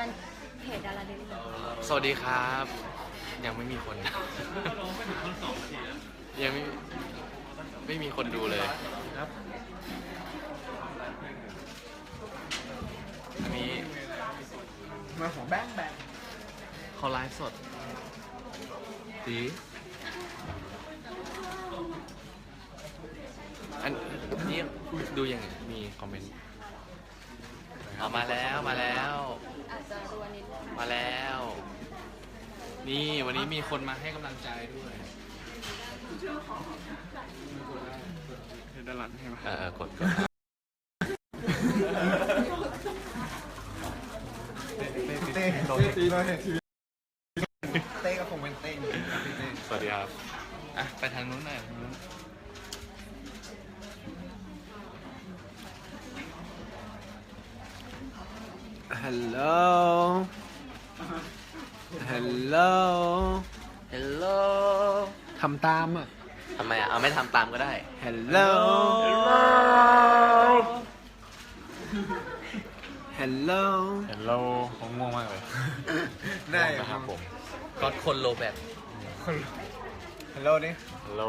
มันเพจดาราเดลี่สวัสดีครับ ยังไม่มีคน ยังไม่ไม่มีคนดูเลยครับอันนี้มาของแบงค์แบงค์เขาไลฟ์สดดีอันนี้ดูยังไงมีคอมเมนต์เอามาแล้วมาแล้ว อาจจะรวนนิดนึง มาแล้ว นี่วันนี้มีคนมาให้กำลังใจด้วยเห็นด้านหลังใช่ไหมเออเออกดกดเต้โดนตีเลยเต้ก็คงเป็นเต้พี่เต้สวัสดีครับอะไปทางนู้นหน่อยทางนู้นฮัลโหล ฮัลโหล ฮัลโหลทำตามอะ ทำไมอะ เอาไม่ทำตามก็ได้ ฮัลโหล ฮัลโหล เห็นเราผมง่วงมากเลยได้ง่วงนะครับผมก็คนโลแบบ ฮัลโหลนี่ฮัลโหล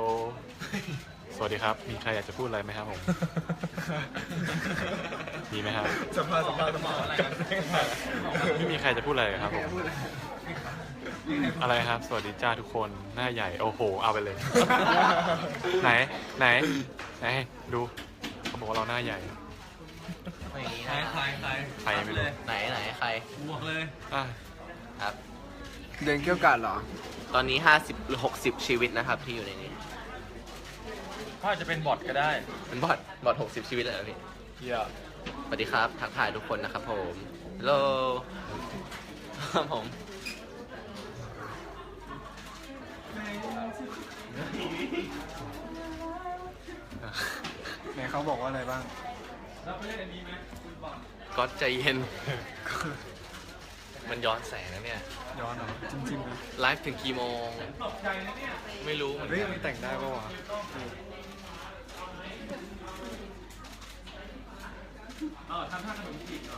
สวัสดีครับ มีใครอยากจะพูดอะไรไหมครับผม มีไหมครับ สัมภาษณ์สัมภาษณ์สัมภาษณ์อะไรกันไม่มีใครจะพูดอะไรเลยครับผม อะไรครับ สวัสดีจ้าทุกคน หน้าใหญ่ โอ้โห เอาไปเลย ไหน ไหน ไหน ดู เขาบอกว่าเราหน้าใหญ่ ไม่อย่างนี้ใครนะใครใครใครไม่รู้ไหนไหนใครบวกเลย อะครับ เดินเกี่ยวกัดเหรอ ตอนนี้ 50 หรือ 60 ชีวิตนะครับที่อยู่ในนี้ถ้าจะเป็นบอทก็ได้เป็นบอทบอท60 ชีวิตเลยเหรอพี่เฮียสวัสดีครับ ทักทายทุกคนนะครับผมฮัลโหลครับผม เขาบอกว่าอะไรบ้าง ก็ใจเย็น มันย้อนแสงนะเนี่ย ย้อนเหรอจริงๆนะไลฟ์ถึงกี่โมง ไม่รู้เหมือนเฮ้ยกันมันแต่งได้ปะวะ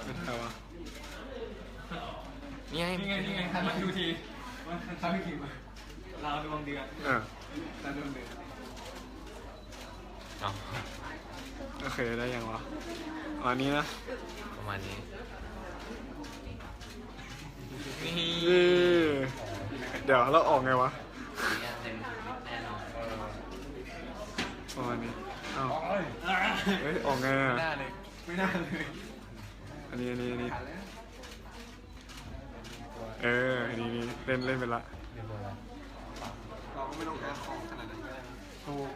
เป็นใครวะนี่ไงนี่ไงนี่ไงทำมาดูทีว่าทำให้กี่มาลาวดวงเดือนเออลาวดวงเดือนเอา โอเคได้ยังวะอ๋ออันนี้นะประมาณนี้ นี่นี่เดี๋ยวเราออกไงวะเนี่ยเต็มแน่นอนประมาณนี้อ้าวเฮ้ยออกไงอะหน้าเลยไม่น่าเลย อันนี้อันนี้อันนี้ เอออันนี้นี่เล่นเล่นไปละเราก็ไม่ต้องแอดของขนาดนั้นก็ได้ ถูก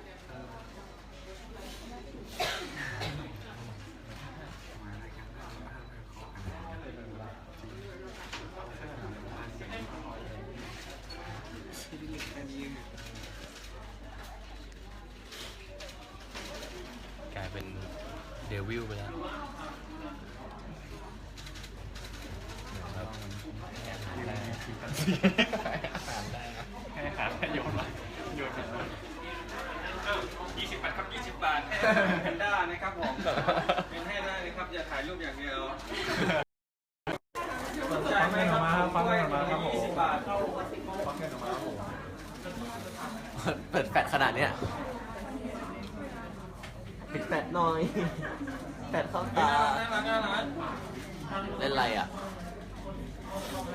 กลายเป็น เดวิลไปแล้วครับให้อาหารได้ให้อาหารได้นะให้หาให้โยนมาโยนไป20บาทครับ20บาทให้แพนด้านะครับผมเป็นให้ได้นะครับ อย่าถ่ายรูปอย่างเดียวสนใจไหมครับผมด้วย20บาทเข้าเปิดแฟลชขนาดเนี้ย ปิดแฟลชหน่อย แฟลชเข้าตา น่ารักน่ารัก เล่นอะไรอ่ะ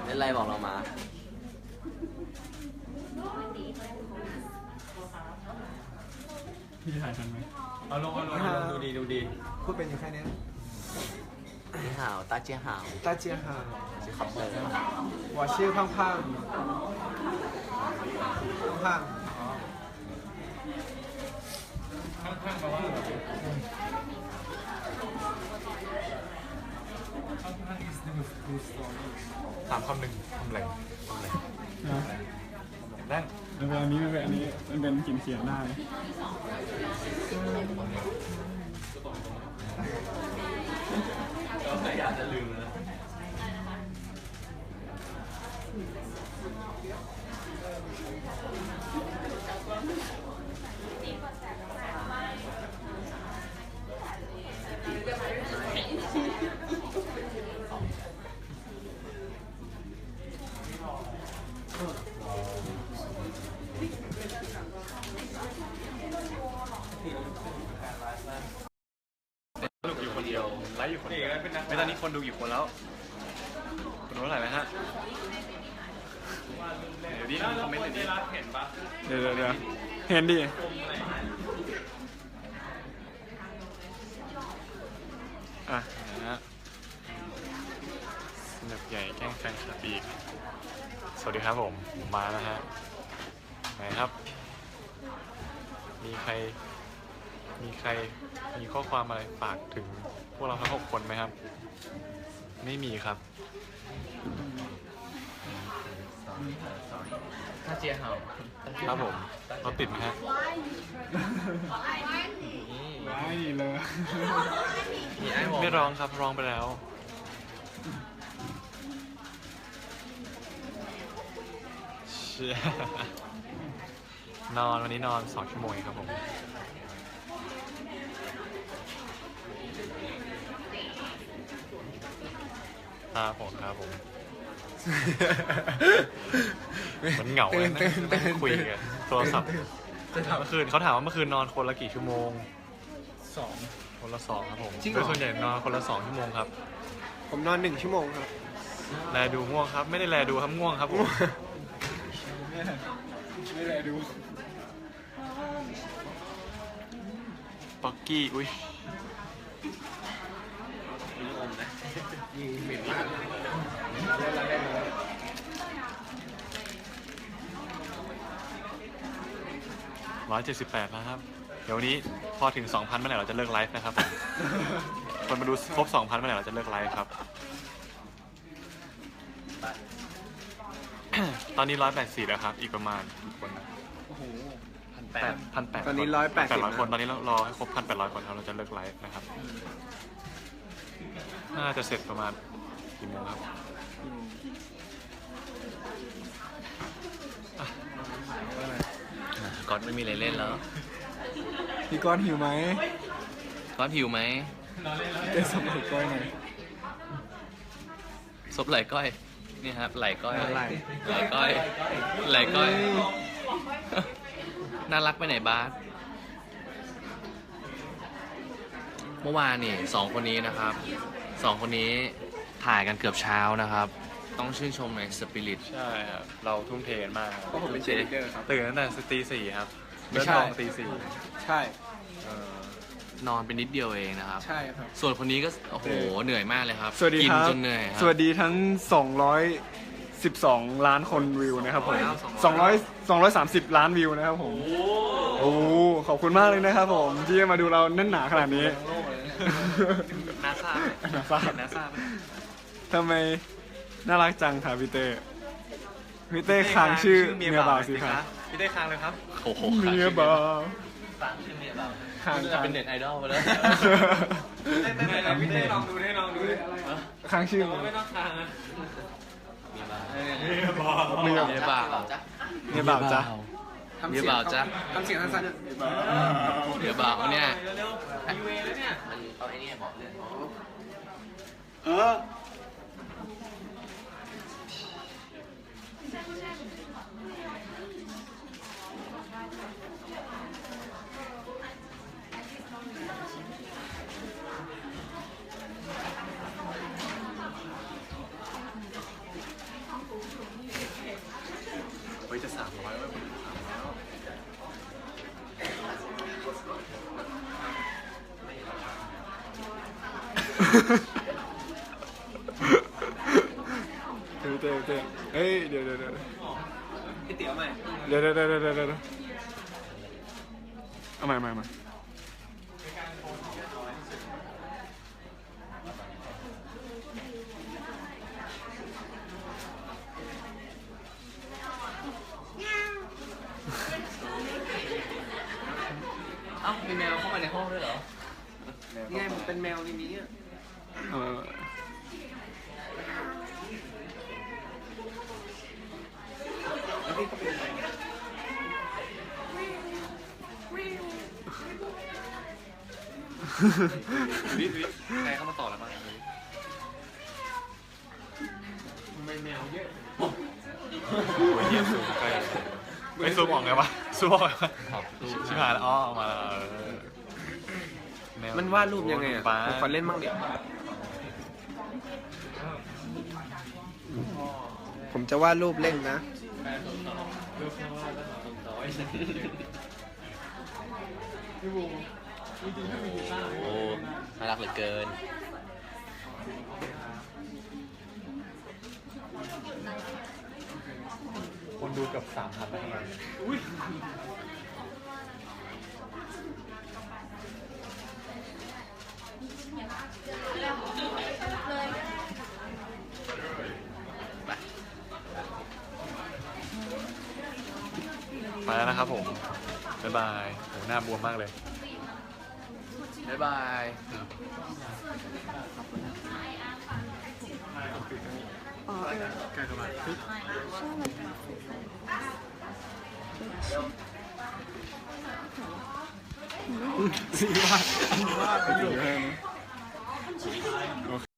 เล่นอะไรบอกเรามา พี่ถ่ายทันไหม เอาลงเอาลงเอาลงดูดีดูดี พูดเป็นอยู่แค่เนี้ย นี่ห่าว ตาเจียห่าว ตาเจียฮาน ชื่อคอปเตอร์ 我是胖胖胖胖 ข้างๆมาว่าข้าง ๆ is the good story ถามคำหนึ่งคำแหล่งคำแหล่งแรงมันเป็นอันนี้มันเป็นอันนี้มันเป็นเขียนเขียนได้อยากจะลืมเลยไม่ตอนนี้ คนดูกี่คนแล้วคนดูเท่าไหร่แล้วฮะ เดี๋ยวดิคอมเมนต์หน่อยดิเห็นปะเดี๋ยวเดี๋ยวเดี๋ยวเห็นดิ อะนะฮะสนุกใหญ่แกล้งแฟนคลับอีก สวัสดีครับผมผมมาแล้วฮะ ไหนครับ มีใคร มีใครมีข้อความอะไรฝากถึงพวกเราทั้งหกคนไหมครับ ไม่มีครับ ถ้าเจียเห่าครับผมเราติดไหมฮะไม่เลย มีไอ้วอลไม่ร้องครับร้องไปแล้วเชี่ยนอนวันนี้นอนสองชั่วโมงเองครับผม ครับผมครับผมเหมันเหงาเลยนะนั่งคุยกันโทรศัพท์เมื่อคืนเขาถามว่าเมื่อคืนนอนคนละกี่ชั่วโมง สอง คนละสองครับผมจริงเหรโดอยส่วนใหญ่นอนคนละสองชั่วโมงครับ ผมนอนหนึ่งชั่วโมงครับ แลดูง่วงครับ ไม่ได้แลดูครับง่วงครับผมไม่ได้ดูปักกี้อุ้ย ร้อยเจ็ดสิบแปดแล้วครับ เดี๋ยววันนี้พอถึงสองพันเมื่อไหร่เราจะเลิกไลฟ์นะครับผมคนมาดูครบสองพันเมื่อไหร่เราจะเลิกไลฟ์ครับ ตอนนี้ร้อยแปดสี่แล้วครับ อีกประมาณกี่คนนะพันแปแปดดพันแปดตอนนี้180แปดร้อยคน ตอนนี้เรารอให้ครบพันแปดร้อยคนครับเราจะเลิกไลฟ์นะครับ น่าจะเสร็จประมาณกี่โมงครับก๊อตไม่มีอะไรเล่นแล้วพี่ก้อนหิวไหมก๊อตหิวไหมเต้นสมัยก้อยหน่อยซบไหล่ก้อย นี่ครับไหล่ก้อยไหล่ไหล่ก้อยไหล่ก้อย น่ารักไปไหนบ้านเมื่อวานนี่สองคนนี้นะครับ สองคนนี้ถ่ายกันเกือบเช้านะครับ ต้องชื่นชมในสปิริต ใช่ครับ เราทุ่มเทกันมากครับเพราะผมเป็นเชลิเดอร์ครับ ตื่นตั้งแต่ตีสี่ครับไม่เริ่มใช่ลองตีสี่ใช่เออนอนไปนิดเดียวเองนะครับ ใช่ครับ ส่วนคนนี้ก็ โอ้โห เหนื่อยมากเลยครับสวัสดีกิครับ จนเหนื่อยครับสวัสดีทั้ง 212 ล้านคนวิวนะครับผม200 230 ล้านวิวนะครับผม โอ้โหขอบคุณมากเลยนะครับผมที่มาดูเราแน่นหนาขนาดนี้นาซานาซา นาซาทำไมน่ารักจังค่ะพี่เต้พี่เต้ค้างชื่อเมียบ่าวสิคะพี่ได้ค้างเลยครับโอ้โหเมียบ่าวฟังชื่อเมียเบาค้างจะเป็นเน็ตไอดอลไปแล้วไม่ไม่พี่เต้ลองดูดิลองดูดิค้างชื่อไม่ต้องทางนะเมียเบาเมียบ่าวเมียเบาจ้ะเมียบ่าวจ้ะ ทำเมีเสียยงบ่าวจ้ะทำเสียงสั้นเมียเบาเนี่ย เร็วๆยูเอแล้วเนี่ย มันเอาไอ้นี่บอกเลยเออ เฮ้ยจะสามร้อยแล้วสามร้อยแล้ว เต้เต้เต้เฮ้ยเดี๋ยวเดี๋ยวเดี๋ยวพี่เตี๋ยวใหม่เดี๋ยวเดี๋ยวเดี๋ยวเดี๋ยวเดี๋ยวเอาใหม่เอาใหม่เอาใหม่เอ้ามีแมวเข้ามาในห้องด้วยเหรอๆนี่ไงมันเป็นแมวในนี้อะ เออแล้วพี่ก็เป็นวิทวิทใครเข้ามาต่อแล้วบ้างวิทไม่แมวเยอะโอ้ยเหี้ยซูมใกล้ไม่ซูมออกไงวะซูมออกไงวะชิบหายแล้วอ๋อออกมาแล้วเออแมันวาดรูปยังไงอะป้าผมขอเล่นบ้างดิ ผมจะวาดรูปเล่นนะ โอ้น่ารักเหลือเกิน คนดูเกือบสามพันแล้วครับไป แล้วนะครับผม บ๊ายบายโหหน้าบวมมากเลย บ๊ายบายอ๋อเออใช่มันสีวาดสีวาดไปอยู่